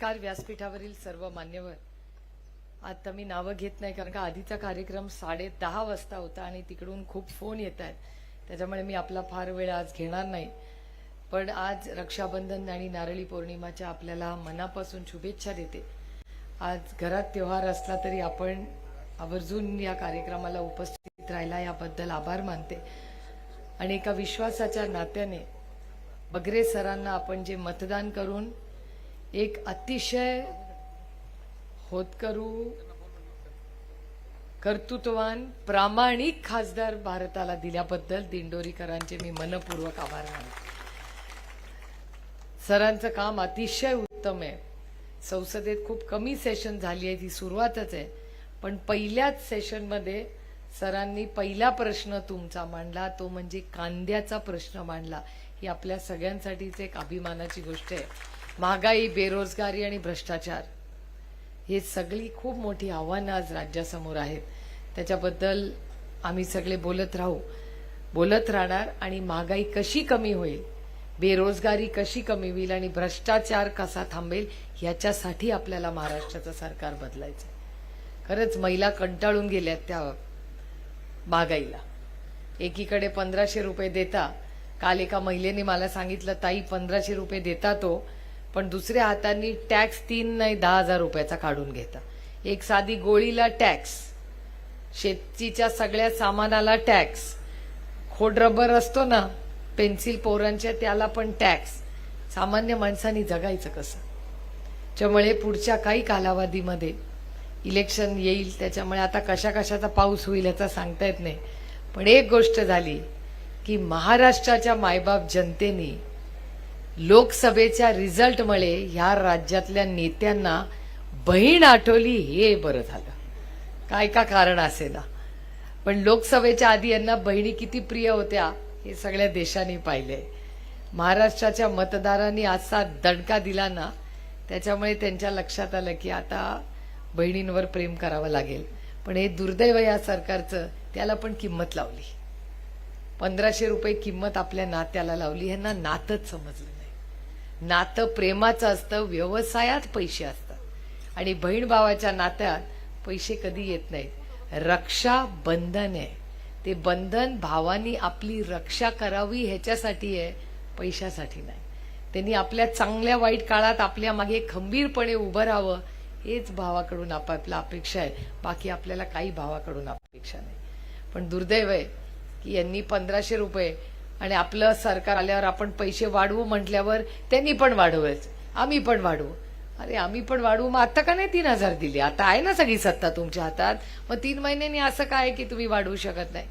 नमस्कार व्यासपीठावरील सर्व मान्यवर. आता मी नावं घेत नाही कारण का आधीचा कार्यक्रम साडे दहा वाजता होता आणि तिकडून खूप फोन येत आहेत. त्याच्यामुळे मी आपला फार वेळ आज घेणार नाही. पण आज रक्षाबंधन आणि नारळी पौर्णिमाच्या आपल्याला मनापासून शुभेच्छा देते. आज घरात त्योहार असला तरी आपण आवर्जून या कार्यक्रमाला उपस्थित राहिला याबद्दल आभार मानते. आणि एका विश्वासाच्या नात्याने बगरे सरांना आपण जे मतदान करून एक अतिशय होतकरू कर्तृत्ववान प्रामाणिक खासदार भारताला दिल्याबद्दल दिंडोरीकरांचे मी मनपूर्वक आभार मानतो. सरांचं काम अतिशय उत्तम आहे. संसदेत खूप कमी सेशन झाली आहे ती सुरुवातच आहे. पण पहिल्याच सेशनमध्ये सरांनी पहिला प्रश्न तुमचा मांडला तो म्हणजे कांद्याचा प्रश्न मांडला. ही आपल्या सगळ्यांसाठीच एक अभिमानाची गोष्ट आहे. महागाई बेरोजगारी आणि भ्रष्टाचार. हे सगळी खूप मोठी आव्हानं आज राज्यासमोर आहेत. त्याच्याबद्दल आम्ही सगळे बोलत राहू. बोलत राहणार आणि महागाई कशी कमी होईल बेरोजगारी कशी कमी होईल आणि भ्रष्टाचार कसा थांबेल याच्यासाठी आपल्याला महाराष्ट्राचं सरकार बदलायचं खरंच महिला कंटाळून गेल्यात त्या महागाईला. एकीकडे पंधराशे रुपये देता. काल एका महिलेने मला सांगितलं ताई पंधराशे रुपये देता तो. पण दुसऱ्या हाताने टॅक्स तीन नाही दहा हजार रुपयाचा काढून घेता. एक साधी गोळीला टॅक्स शेतीच्या सगळ्या सामानाला टॅक्स. खोड रबर असतो ना पेन्सिल पोरांच्या त्याला पण टॅक्स. सामान्य माणसांनी जगायचं कसं? त्यामुळे पुढच्या काही कालावधीमध्ये इलेक्शन येईल त्याच्यामुळे आता कशा कशाचा पाऊस होईल याचा सांगता येत नाही. पण एक गोष्ट झाली की महाराष्ट्राच्या मायबाप जनतेने लोकसभेच्या रिझल्टमुळे ह्या राज्यातल्या नेत्यांना बहीण आठवली हे बरं झालं. काय का कारण असेना? पण लोकसभेच्या आधी यांना बहिणी किती प्रिय होत्या हे सगळ्या देशाने पाहिले महाराष्ट्राच्या मतदारांनी असा दणका दिला ना त्याच्यामुळे त्यांच्या लक्षात आलं की आता बहिणींवर प्रेम करावं लागेल. पण हे दुर्दैव या सरकारचं त्याला पण किंमत लावली. पंधराशे रुपये किंमत आपल्या नात्याला लावली ह्यांना नातच समजलं नातं प्रेमाचं असतं व्यवसायात पैसे असतात. आणि बहीण भावाच्या नात्यात पैसे कधी येत नाहीत. रक्षा बंधन आहे. ते बंधन भावानी आपली रक्षा करावी ह्याच्यासाठी आहे पैशासाठी नाही. त्यांनी आपल्या चांगल्या वाईट काळात आपल्या मागे खंबीरपणे उभं राहावं हेच भावाकडून आपापला अपेक्षा आहे. बाकी आपल्याला काही भावाकडून अपेक्षा नाही. पण दुर्दैव आहे की यांनी पंधराशे रुपये आणि आपलं सरकार आल्यावर आपण पैसे वाढवू म्हटल्यावर त्यांनी पण वाढवच आम्ही पण वाढवू. अरे आम्ही पण वाढवू. मग आता का नाही तीन हजार दिले? आता आहे ना सगळी सत्ता तुमच्या हातात. मग तीन महिन्यांनी असं काय की तुम्ही वाढवू शकत नाही?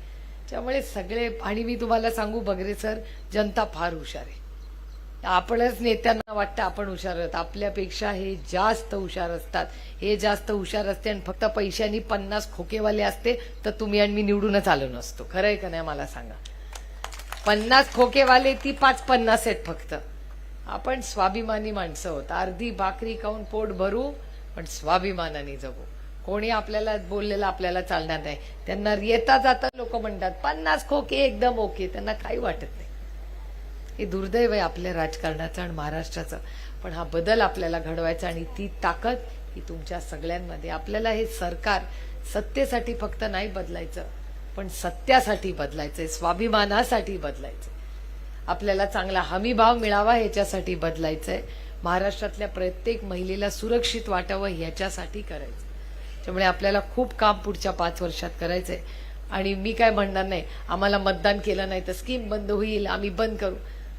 त्यामुळे सगळे आणि मी तुम्हाला सांगू बगरे सर जनता फार हुशार आहे. आपणच नेत्यांना वाटतं आपण हुशार आहोत. आपल्यापेक्षा हे जास्त हुशार असतात. हे जास्त हुशार असते आणि फक्त पैशांनी पन्नास खोकेवाले असते तर तुम्ही आणि मी निवडूनच आलो नसतो. खरं आहे का नाही मला सांगा? पन्नास खोकेवाले ती पाच पन्नास आहेत फक्त. आपण स्वाभिमानी माणसं होत अर्धी भाकरी खाऊन पोट भरू पण स्वाभिमानाने जगू. कोणी आपल्याला बोललेलं आपल्याला चालणार नाही. त्यांना येता जाता लोक म्हणतात पन्नास खोके एकदम ओके. त्यांना काही वाटत नाही. हे दुर्दैव आहे आपल्या राजकारणाचं आणि महाराष्ट्राचं. पण हा बदल आपल्याला घडवायचा आणि ती ताकद ही तुमच्या सगळ्यांमध्ये. आपल्याला हे सरकार सत्तेसाठी फक्त नाही बदलायचं पण सत्यासाठी बदलायचंय स्वाभिमानासाठी बदलायचंय. आपल्याला चांगला हमीभाव मिळावा ह्याच्यासाठी बदलायचंय. महाराष्ट्रातल्या प्रत्येक महिलेला सुरक्षित वाटावं ह्याच्यासाठी करायचं त्यामुळे आपल्याला खूप काम पुढच्या पाच वर्षात करायचंय. आणि मी काय म्हणणार नाही आम्हाला मतदान केलं नाही तर स्कीम बंद होईल आम्ही बंद करू.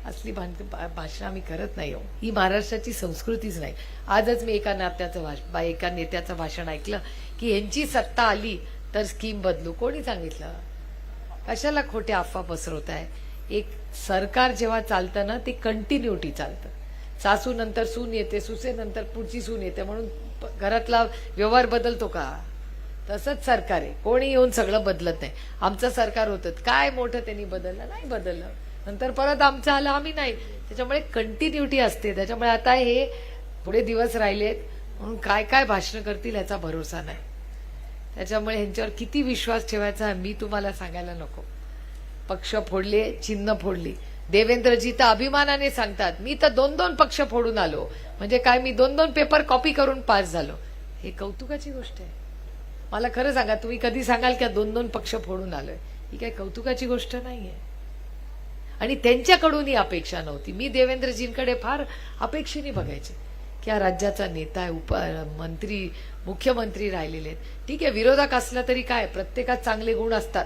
असली भाषण आम्ही करत नाही हो. ही महाराष्ट्राची संस्कृतीच नाही. आजच मी एका नात्याचं भाष बा- एका नेत्याचं भाषण ऐकलं की यांची सत्ता आली तर स्कीम बदलू. कोणी सांगितलं? कशाला खोट्या अफवा पसरवत आहे एक सरकार जेव्हा चालतं ना ते कंटिन्युटी चालतं. सासू नंतर सून येते सुसेनंतर पुढची सून येते म्हणून प- घरातला व्यवहार बदलतो का? तसंच सरकार आहे. कोणी येऊन सगळं बदलत नाही. आमचं सरकार होतं. काय मोठं त्यांनी बदललं? नाही बदललं. नंतर परत आमचं आलं आम्ही नाही. त्याच्यामुळे कंटिन्युटी असते. त्याच्यामुळे आता हे पुढे दिवस राहिलेत. म्हणून काय काय भाषण करतील याचा भरोसा नाही. त्याच्यामुळे ह्यांच्यावर किती विश्वास ठेवायचा मी तुम्हाला सांगायला नको. पक्ष फोडले चिन्ह फोडली. देवेंद्रजी तर अभिमानाने सांगतात मी तर दोन दोन पक्ष फोडून आलो. म्हणजे काय मी दोन दोन पेपर कॉपी करून पास झालो. हे कौतुकाची गोष्ट आहे. मला खरं सांगा तुम्ही कधी सांगाल का दोन दोन पक्ष फोडून आलोय? ही काय कौतुकाची गोष्ट नाहीये. आणि त्यांच्याकडून ही अपेक्षा नव्हती. मी देवेंद्रजींकडे फार अपेक्षेने बघायचे. की हा राज्याचा नेता आहे उप मंत्री मुख्यमंत्री राहिलेले आहेत. ठीक आहे विरोधक असला तरी काय प्रत्येकात चांगले गुण असतात.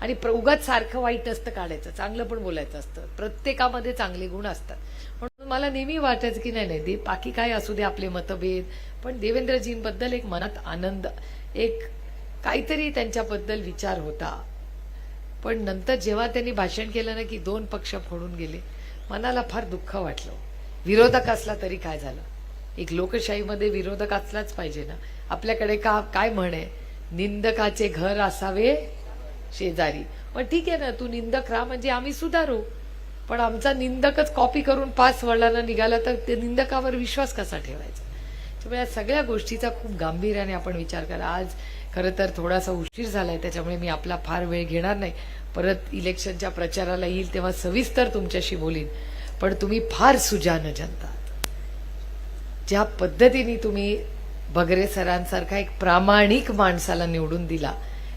आणि उगाच सारखं वाईट असतं काढायचं चांगलं पण बोलायचं असतं. प्रत्येकामध्ये चांगले गुण असतात. म्हणून मला नेहमी वाटायचं की नाही नाही दे बाकी काय असू दे आपले मतभेद. पण देवेंद्रजींबद्दल एक मनात आनंद एक काहीतरी त्यांच्याबद्दल विचार होता. पण नंतर जेव्हा त्यांनी भाषण केलं ना की दोन पक्ष फोडून गेले मनाला फार दुःख वाटलं. विरोधक असला तरी काय झालं? एक लोकशाहीमध्ये विरोधक असलाच पाहिजे ना. आपल्याकडे का काय म्हण? आहे निंदकाचे घर असावे शेजारी. पण ठीक आहे ना तू निंदक राहा म्हणजे आम्ही सुधारू. पण आमचा निंदकच कॉपी करून पास वडिलांना निघाला तर ते निंदकावर विश्वास कसा ठेवायचा? त्यामुळे या सगळ्या गोष्टीचा खूप गांभीर्याने आपण विचार करा. आज खरं तर थोडासा उशीर झालाय त्याच्यामुळे मी आपला फार वेळ घेणार नाही. परत इलेक्शनच्या प्रचाराला येईल तेव्हा सविस्तर तुमच्याशी बोलीन. पण तुम्ही फार सुजान जनता. ज्या पद्धतीने तुम्ही बगरे सरांसारखा एक प्रामाणिक माणसाला निवडून दिला.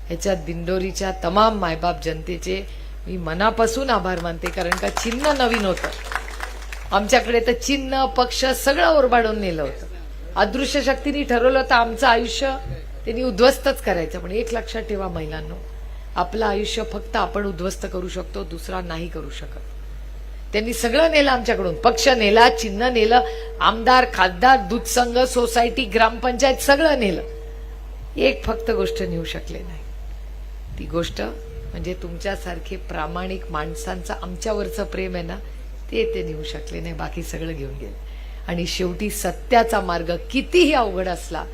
ह्याच्या दिंडोरीच्या तमाम मायबाप जनतेचे मी मनापासून आभार मानते कारण का चिन्ह नवीन होतं. आमच्याकडे तर चिन्ह पक्ष सगळं ओरबाडून नेलं होतं. अदृश्य शक्तीने ठरवलं तर आमचं आयुष्य त्यांनी उद्ध्वस्तच करायचं पण एक लक्षात ठेवा महिलांनो आपलं आयुष्य फक्त आपण उद्ध्वस्त करू शकतो दुसरा नाही करू शकत. त्यांनी सगळं नेलं आमच्याकडून. पक्ष नेला चिन्ह नेलं आमदार खासदार दूध संघ सोसायटी ग्रामपंचायत सगळं नेलं. एक फक्त गोष्ट नेऊ शकले नाही. ती गोष्ट म्हणजे तुमच्यासारखे प्रामाणिक माणसांचं आमच्यावरचं प्रेम आहे ना ते ते नेऊ शकले नाही बाकी सगळं घेऊन गेले. आणि शेवटी सत्याचा मार्ग कितीही अवघड असला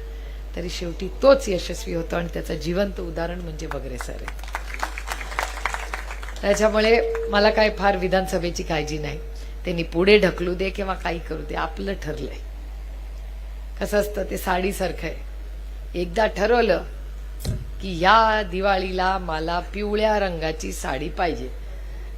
तरी शेवटी तोच यशस्वी होतो आणि त्याचं जिवंत उदाहरण म्हणजे बगरे सर आहे. त्याच्यामुळे मला काय फार विधानसभेची काळजी नाही. त्यांनी पुढे ढकलू दे किंवा काही करू दे आपलं ठरलंय. कसं असतं ते साडीसारखं आहे. एकदा ठरवलं की या दिवाळीला मला पिवळ्या रंगाची साडी पाहिजे.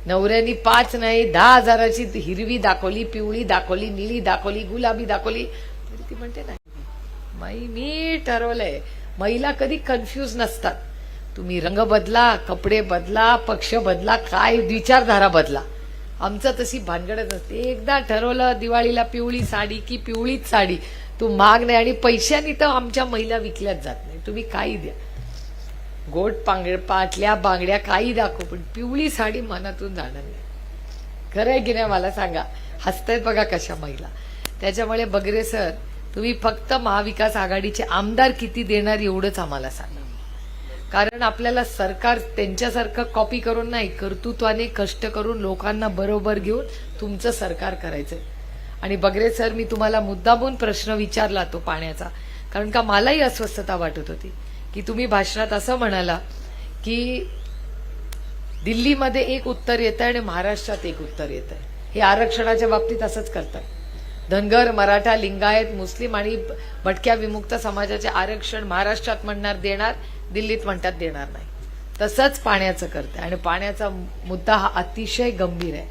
नवऱ्यानी पाच नाही दहा हजाराची हिरवी दाखवली पिवळी दाखवली निळी दाखवली गुलाबी दाखवली. तरी ती म्हणते नाही मी ठरवलंय. महिला कधी कन्फ्यूज नसतात. तुम्ही रंग बदला कपडे बदला पक्ष बदला काय विचारधारा बदला. आमचं तशी भानगडच असते एकदा ठरवलं दिवाळीला पिवळी साडी की पिवळीच साडी तू माग नाही आणि पैशानी तर आमच्या महिला विकल्याच जात नाही. तुम्ही काही द्या. गोट पांगड पाटल्या बांगड्या काही दाखव पण पिवळी साडी मनातून जाणार नाही. खरं आहे की नाही मला सांगा? हसतायत बघा कशा महिला. त्याच्यामुळे बगरे सर तुम्ही फक्त महाविकास आघाडीचे आमदार किती देणार एवढंच आम्हाला सांगा. कारण आपल्याला सरकार त्यांच्यासारखं कॉपी करून नाही कर्तृत्वाने कष्ट करून लोकांना बरोबर घेऊन तुमचं सरकार करायचंय. आणि बगरे सर मी तुम्हाला मुद्दामून प्रश्न विचारला तो पाण्याचा. कारण का मलाही अस्वस्थता वाटत होती. की तुम्ही भाषणात असं म्हणाला की दिल्लीमध्ये एक उत्तर येत आहे आणि महाराष्ट्रात एक उत्तर येत आहे हे आरक्षणाच्या बाबतीत असंच करतात. धनगर मराठा लिंगायत मुस्लिम आणि भटक्या विमुक्त समाजाचे आरक्षण महाराष्ट्रात म्हणणार देणार दिल्लीत म्हणतात देणार नाही. तसंच पाण्याचं करते आणि पाण्याचा मुद्दा हा अतिशय गंभीर आहे.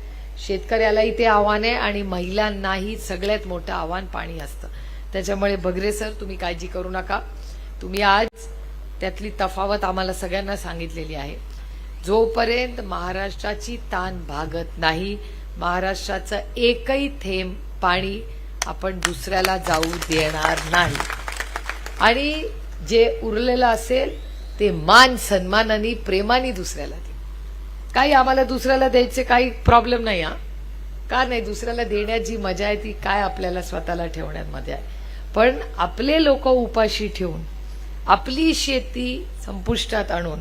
शेतकऱ्यालाही ते आव्हान आहे आणि महिलांनाही सगळ्यात मोठं आव्हान पाणी असतं. त्याच्यामुळे बगरे सर तुम्ही काळजी करू नका. तुम्ही आज त्यातली तफावत आम्हाला सगळ्यांना सांगितलेली आहे. जोपर्यंत महाराष्ट्राची ताण भागत नाही महाराष्ट्राचं एकही थेंब पाणी आपण दुसऱ्याला जाऊ देणार नाही. आणि जे उरलेलं असेल ते मान सन्मानाने प्रेमाने दुसऱ्याला दे. काही आम्हाला दुसऱ्याला द्यायचे काही प्रॉब्लेम नाही हा. का नाही? दुसऱ्याला देण्यात जी मजा आहे ती काय आपल्याला स्वतःला ठेवण्यात मजा आहे. पण आपले लोक उपाशी ठेवून आपली शेती संपुष्टात आणून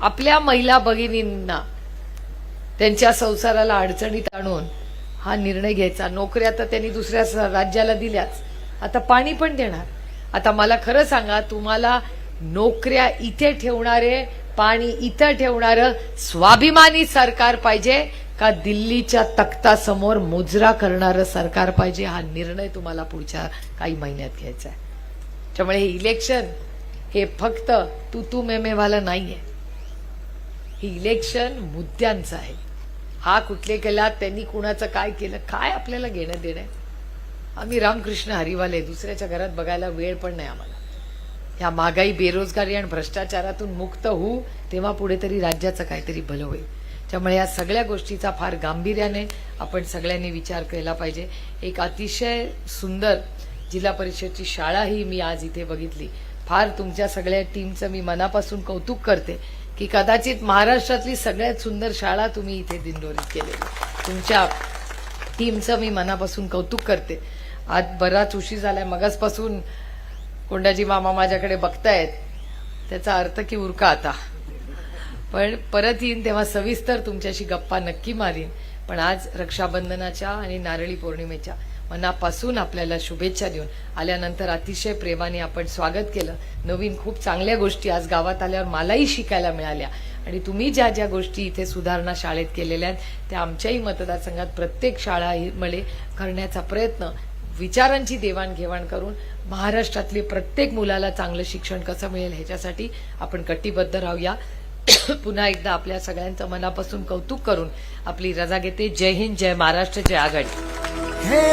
आपल्या महिला भगिनींना त्यांच्या संसाराला अडचणीत आणून हा निर्णय घ्यायचा. नोकऱ्या तर त्यांनी दुसऱ्या स- राज्याला दिल्याच. आता पाणी पण देणार. आता मला खरं सांगा तुम्हाला नोकऱ्या इथे ठेवणारे पाणी इथं ठेवणारं स्वाभिमानी सरकार पाहिजे का दिल्लीच्या तख्तासमोर मुजरा करणारं सरकार पाहिजे? हा निर्णय तुम्हाला पुढच्या काही महिन्यात घ्यायचा आहे. त्यामुळे हे इलेक्शन हे फक्त तू तू मेमेवाला नाहीये. हे इलेक्शन मुद्द्यांचं आहे. हा कुठले केला त्यांनी कुणाचं काय केलं काय आपल्याला घेणं देणं? आहे? आम्ही रामकृष्ण हरिवाले दुसऱ्याच्या घरात बघायला वेळ पण नाही आम्हाला. ह्या महागाई बेरोजगारी आणि भ्रष्टाचारातून मुक्त होऊ तेव्हा पुढे तरी राज्याचं काहीतरी भलं होईल. त्यामुळे या सगळ्या गोष्टीचा फार गांभीर्याने आपण सगळ्यांनी विचार केला पाहिजे. एक अतिशय सुंदर जिल्हा परिषदची शाळाही मी आज इथे बघितली. फार तुमच्या सगळ्या टीमचं मी मनापासून कौतुक करते की कदाचित महाराष्ट्रातली सगळ्यात सुंदर शाळा तुम्ही इथे दिंडोरीत केलेली. तुमच्या टीमचं मी मनापासून कौतुक करते. आज बराच उशीर झालाय. मगासपासून कोंडाजी मामा माझ्याकडे बघतायत. त्याचा अर्थ की उरका आता. पण परत येईन तेव्हा सविस्तर तुमच्याशी गप्पा नक्की मारीन. पण आज रक्षाबंधनाच्या आणि नारळी पौर्णिमेच्या मनापासून आपल्याला शुभेच्छा देऊन आल्यानंतर अतिशय प्रेमाने आपण स्वागत केलं. नवीन खूप चांगल्या गोष्टी आज गावात आल्यावर मलाही शिकायला मिळाल्या. आणि तुम्ही ज्या ज्या गोष्टी इथे सुधारणा शाळेत केलेल्या आहेत त्या आमच्याही मतदारसंघात प्रत्येक शाळामध्ये करण्याचा प्रयत्न विचारांची देवाणघेवाण करून महाराष्ट्रातली प्रत्येक मुलाला चांगलं शिक्षण कसं मिळेल ह्याच्यासाठी आपण कटिबद्ध राहूया. पुन्हा एकदा आपल्या सगळ्यांचं मनापासून कौतुक करून आपली रजा घेते. जय हिंद जय महाराष्ट्र जय आघाडी. হে